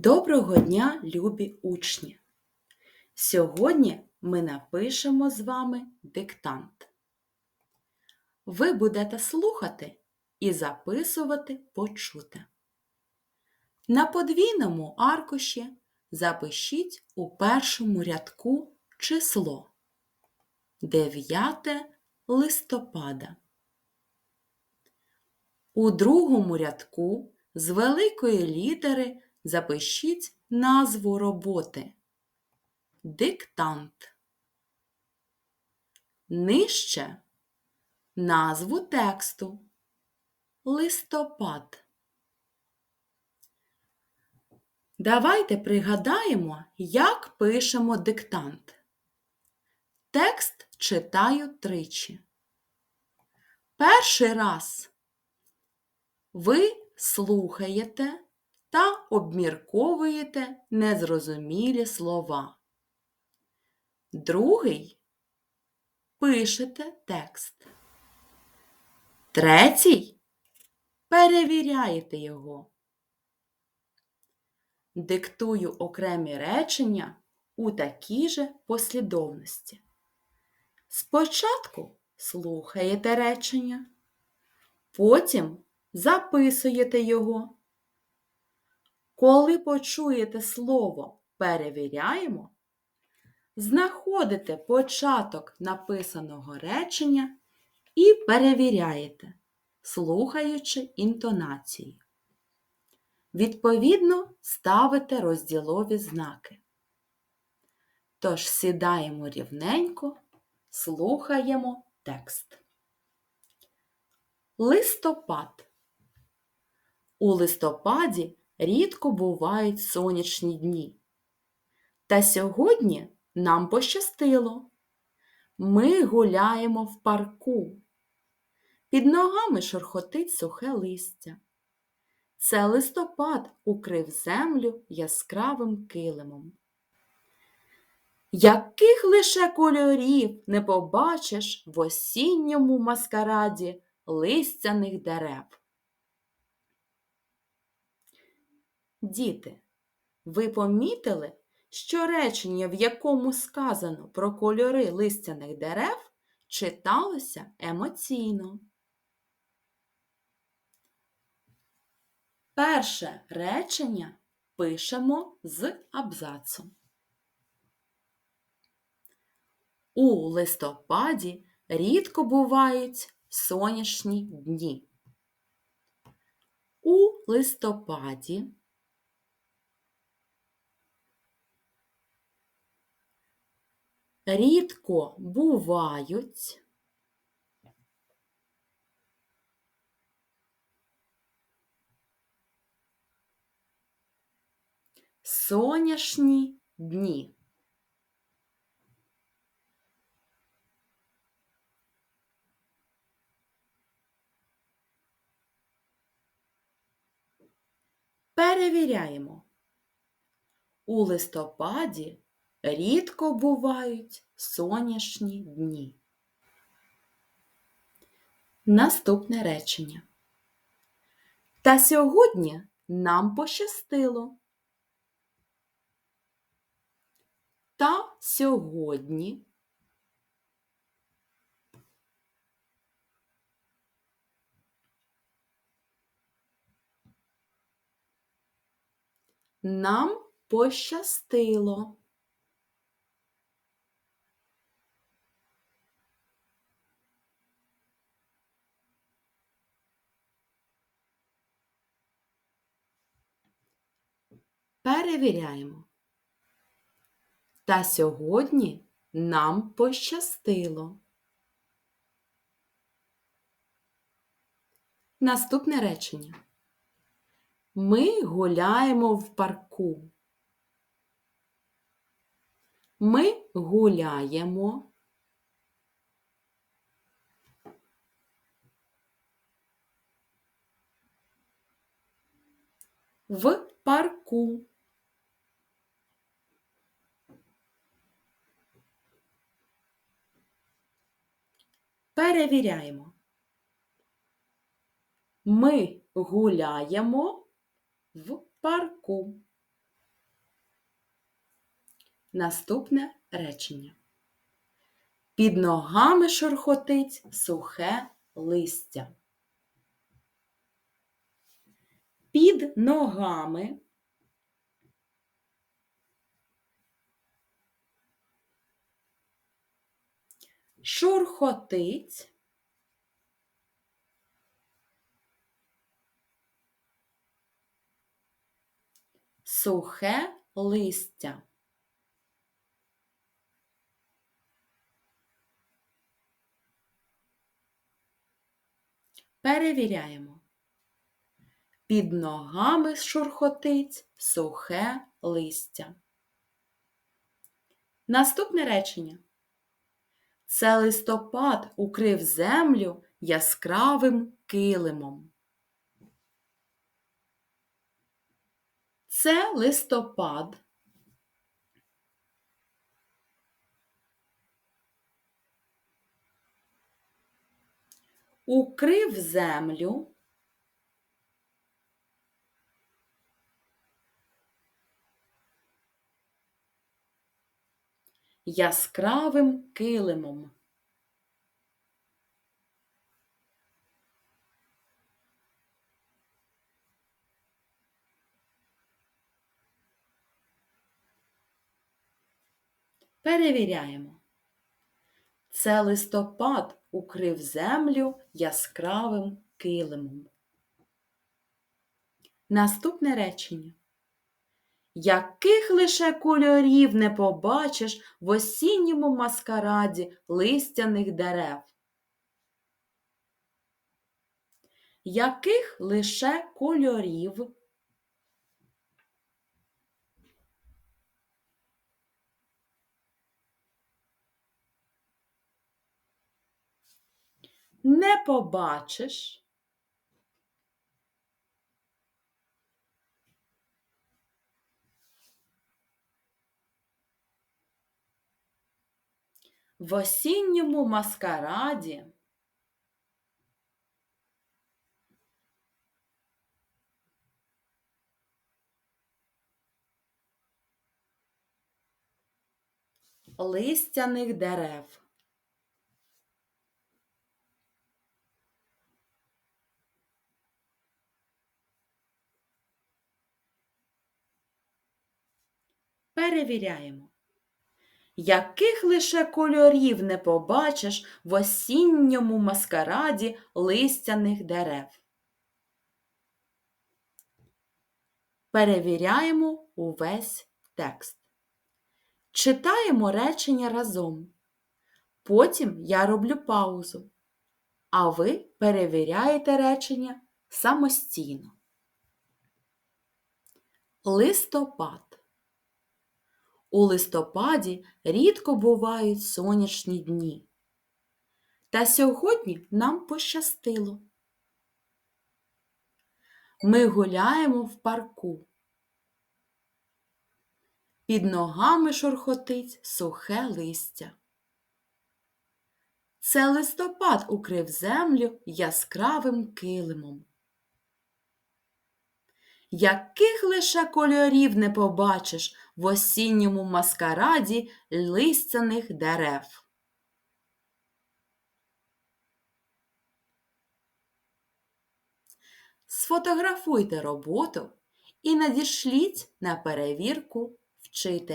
Доброго дня, любі учні! Сьогодні ми напишемо з вами диктант. Ви будете слухати і записувати почуте. На подвійному аркуші запишіть у першому рядку число 9 листопада. У другому рядку з великої літери запишіть назву роботи. Диктант. Нижче назву тексту. Листопад. Давайте пригадаємо, як пишемо диктант. Текст читаю тричі. Перший раз ви слухаєте та обмірковуєте незрозумілі слова. Другий пишете текст. Третій перевіряєте його. Диктую окремі речення у такій же послідовності. Спочатку слухаєте речення, потім записуєте його. Коли почуєте слово перевіряємо, знаходите початок написаного речення і перевіряєте, слухаючи інтонацію. Відповідно, ставите розділові знаки. Тож сідаємо рівненько, слухаємо текст. Листопад. У листопаді рідко бувають сонячні дні. Та сьогодні нам пощастило. Ми гуляємо в парку. Під ногами шорхотить сухе листя. Це листопад укрив землю яскравим килимом. Яких лише кольорів не побачиш в осінньому маскараді листяних дерев. Діти, ви помітили, що речення, в якому сказано про кольори листяних дерев, читалося емоційно. Перше речення пишемо з абзацом. У листопаді рідко бувають сонячні дні. У листопаді рідко бувають сонячні дні. Перевіряємо. У листопаді рідко бувають сонячні дні. Наступне речення. Та сьогодні нам пощастило. Та сьогодні нам пощастило. Перевіряємо. Та сьогодні нам пощастило. Наступне речення. Ми гуляємо в парку. Ми гуляємо. В парку. Перевіряємо. Ми гуляємо в парку. Наступне речення. Під ногами шурхотить сухе листя. Під ногами шурхотить сухе листя. Перевіряємо. Під ногами шурхотить сухе листя. Наступне речення. Це листопад укрив землю яскравим килимом. Це листопад. Укрив землю. Яскравим килимом. Перевіряємо. Це листопад укрив землю яскравим килимом. Наступне речення. Яких лише кольорів не побачиш в осінньому маскараді листяних дерев? Яких лише кольорів не побачиш в осінньому маскараді листяних дерев. Перевіряємо. Яких лише кольорів не побачиш в осінньому маскараді листяних дерев. Перевіряємо увесь текст. Читаємо речення разом. Потім я роблю паузу, а ви перевіряєте речення самостійно. Листопад. У листопаді рідко бувають сонячні дні. Та сьогодні нам пощастило. Ми гуляємо в парку. Під ногами шурхотить сухе листя. Це листопад укрив землю яскравим килимом. Яких лише кольорів не побачиш в осінньому маскараді листяних дерев. Сфотографуйте роботу і надішліть на перевірку вчителю.